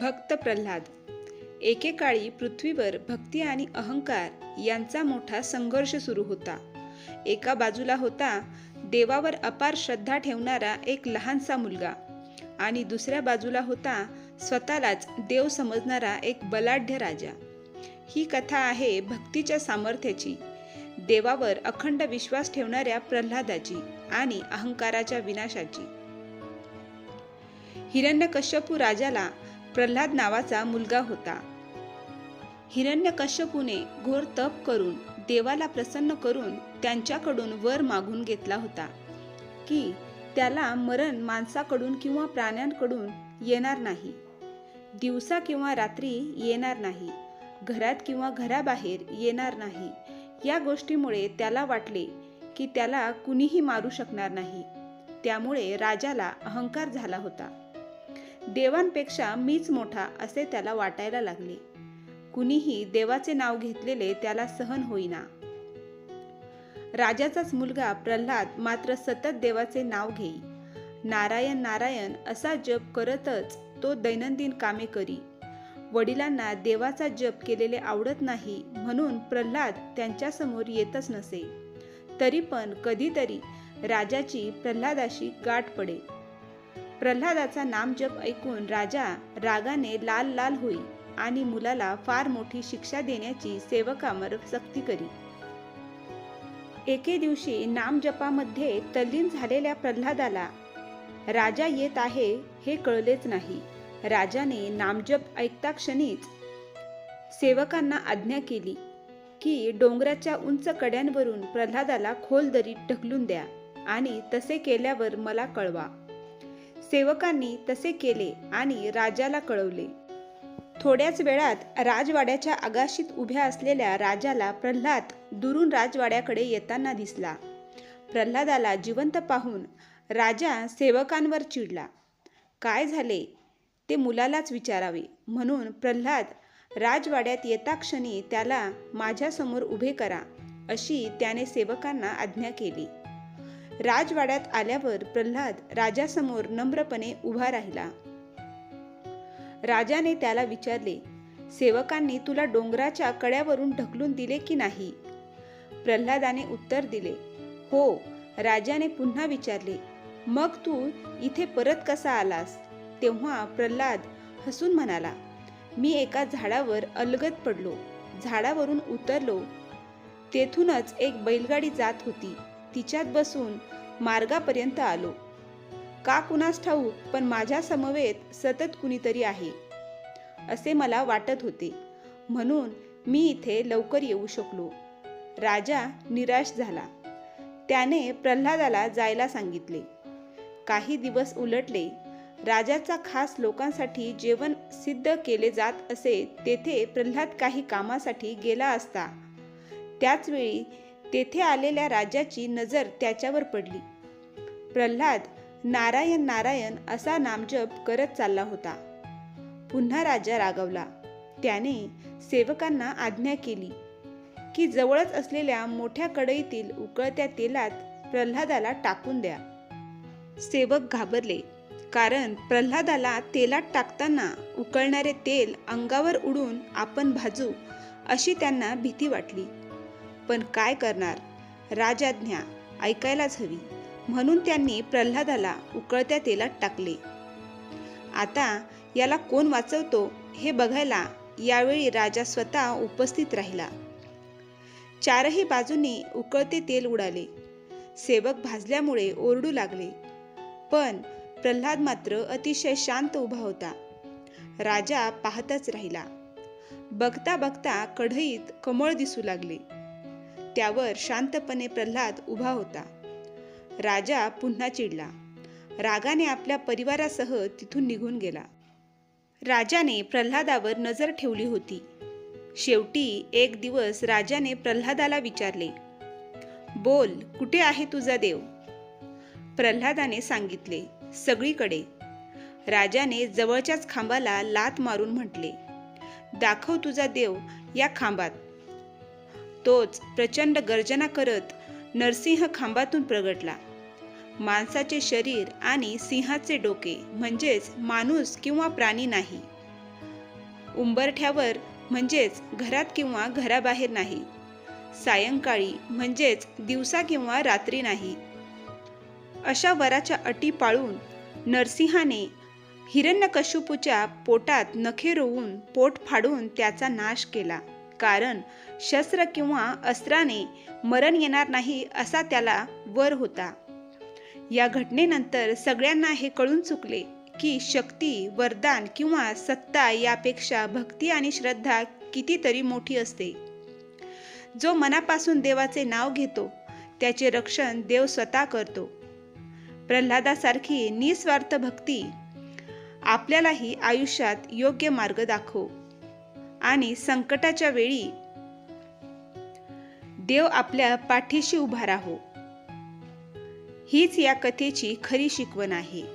भक्त प्रल्हाद. एकेकाळी पृथ्वीवर भक्ती आणि अहंकार यांचा मोठा संघर्ष सुरू होता. एका बाजूला होता देवावर अपार श्रद्धा ठेवणारा एक लहानसा मुलगा आणि दुसऱ्या बाजूला होता स्वतःलाच देव समजणारा एक बलाढ्य राजा. ही कथा आहे भक्तीच्या सामर्थ्याची देवावर अखंड विश्वास ठेवणाऱ्या प्रल्हादाची आणि अहंकाराच्या विनाशाची. हिरण्यकश्यपू राजाला प्रल्हाद नावाचा मुलगा होता. हिरण्यकश्यपूने घोर तप करून देवाला प्रसन्न करून त्यांच्याकडून वर मागून घेतला होता की त्याला मरण माणसाकडून किंवा प्राण्यांकडून येणार नाही. दिवसा किंवा रात्री येणार नाही घरात किंवा घराबाहेर येणार नाही. या गोष्टीमुळे त्याला वाटले की त्याला कुणीही मारू शकणार नाही. त्यामुळे राजाला अहंकार झाला होता. देवांपेक्षा मीच मोठा असे त्याला वाटायला लागले. कुणीही देवाचे नाव घेतलेले त्याला सहन होईना. राजाचाच मुलगा प्रल्हाद मात्र सतत देवाचे नाव घेई. नारायण नारायण असा जप करतच तो दैनंदिन कामे करी. वडिलांना देवाचा जप केलेले आवडत नाही म्हणून प्रल्हाद त्यांच्यासमोर येतच नसे. तरी पण कधीतरी राजाची प्रल्हादाशी गाठ पडे. प्रल्हादाचा नामजप ऐकून राजा रागाने लाल लाल होई आणि मुलाला फार मोठी शिक्षा देण्याची सेवकामर सक्ती करी. एके दिवशी नामजपामध्ये तल्लीन झालेल्या प्रल्हादाला राजा येत आहे हे कळलेच नाही राजाने नामजप ऐकता क्षणीच सेवकांना आज्ञा केली की डोंगराच्या उंच कड्यांवरून प्रल्हादाला खोल दरीत ढकलून द्या आणि तसे केल्यावर मला कळवा. सेवकांनी तसे केले आणि राजाला कळवले. थोड्याच वेळात राजवाड्याच्या आगाशीत उभ्या असलेल्या राजाला प्रल्हाद दुरून राजवाड्याकडे येताना दिसला. प्रल्हादाला जिवंत पाहून राजा सेवकांवर चिडला. काय झाले ते मुलालाच विचारावे. म्हणून प्रल्हाद राजवाड्यात येता क्षणी त्याला माझ्यासमोर उभे करा अशी त्याने सेवकांना आज्ञा केली. राजवाड्यात आल्यावर प्रल्हाद राजासमोर नम्रपणे उभा राहिला. राजाने त्याला विचारले सेवकांनी तुला डोंगराच्या कड्यावरून ढकलून दिले की नाही? प्रल्हादाने उत्तर दिले हो. राजाने पुन्हा विचारले मग तू इथे परत कसा आलास? तेव्हा प्रल्हाद हसून म्हणाला मी एका झाडावर अलगद पडलो झाडावरून उतरलो. तेथूनच एक बैलगाडी जात होती. तिच्यात बसून मार्गापर्यंत आलो. का कुणास ठाऊक पण माझ्या समवेत सतत कुणीतरी आहे असे मला वाटत होते. म्हणून मी इथे लवकर येऊ शकलो. राजा निराश झाला. त्याने प्रल्हादाला जायला सांगितले. काही दिवस उलटले. राजाचा खास लोकांसाठी जेवण सिद्ध केले जात असे तेथे प्रल्हाद काही कामासाठी गेला असता. त्याचवेळी तेथे आलेल्या राजाची नजर त्याच्यावर पडली. प्रल्हाद नारायण नारायण असा नामजप करत चालला होता. पुन्हा राजा रागवला. त्याने सेवकांना आज्ञा केली की जवळच असलेल्या मोठ्या कढईतील उकळत्या तेलात प्रल्हादाला टाकून द्या. सेवक घाबरले कारण प्रल्हादाला तेलात टाकताना उकळणारे तेल अंगावर उडून आपण भाजू अशी त्यांना भीती वाटली. पण काय करणार? राजाज्ञा ऐकायलाच हवी. म्हणून त्यांनी प्रल्हादाला उकळत्या तेलात टाकले. आता याला कोण वाचवतो हे बघायला यावेळी राजा स्वतः उपस्थित राहिला. चारही बाजूंनी उकळते तेल उडाले. सेवक भाजल्यामुळे ओरडू लागले. पण प्रल्हाद मात्र अतिशय शांत उभा होता. राजा पाहतच राहिला. बघता बघता कढईत कमळ दिसू लागले. त्यावर शांतपणे प्रल्हाद उभा होता. राजा पुन्हा चिडला. रागाने आपल्या परिवारासह तिथून निघून गेला. राजाने प्रल्हादावर नजर ठेवली होती. शेवटी एक दिवस राजाने प्रल्हादाला विचारले बोल कुठे आहे तुझा देव? प्रल्हादाने सांगितले सगळीकडे. राजाने जवळच्याच खांबाला लात मारून म्हटले दाखव तुझा देव या खांबात. तोच प्रचंड गर्जना करत नरसिंह खांबातून प्रगटला. माणसाचे शरीर आणि सिंहाचे डोके म्हणजेच माणूस किंवा प्राणी नाही. उंबरठ्यावर म्हणजेच घरात किंवा घराबाहेर नाही. सायंकाळी म्हणजेच दिवसा किंवा रात्री नाही. अशा वराच्या अटी पाळून नरसिंहाने हिरण्यकश्यपूच्या पोटात नखे रोवून पोट फाडून त्याचा नाश केला. कारण शस्त्र किंवा अस्त्राने मरण येणार नाही असा त्याला वर होता. या घटनेनंतर सगळ्यांना हे कळून चुकले की शक्ती वरदान किंवा सत्ता यापेक्षा भक्ती आणि श्रद्धा कितीतरी मोठी असते. जो मनापासून देवाचे नाव घेतो त्याचे रक्षण देव स्वतः करतो. प्रल्हादासारखी निस्वार्थ भक्ती आपल्यालाही आयुष्यात योग्य मार्ग दाखव. आणि संकटाच्या वेळी देव आपल्या पाठीशी उभा राहो. हीच या कथेची खरी शिकवण आहे.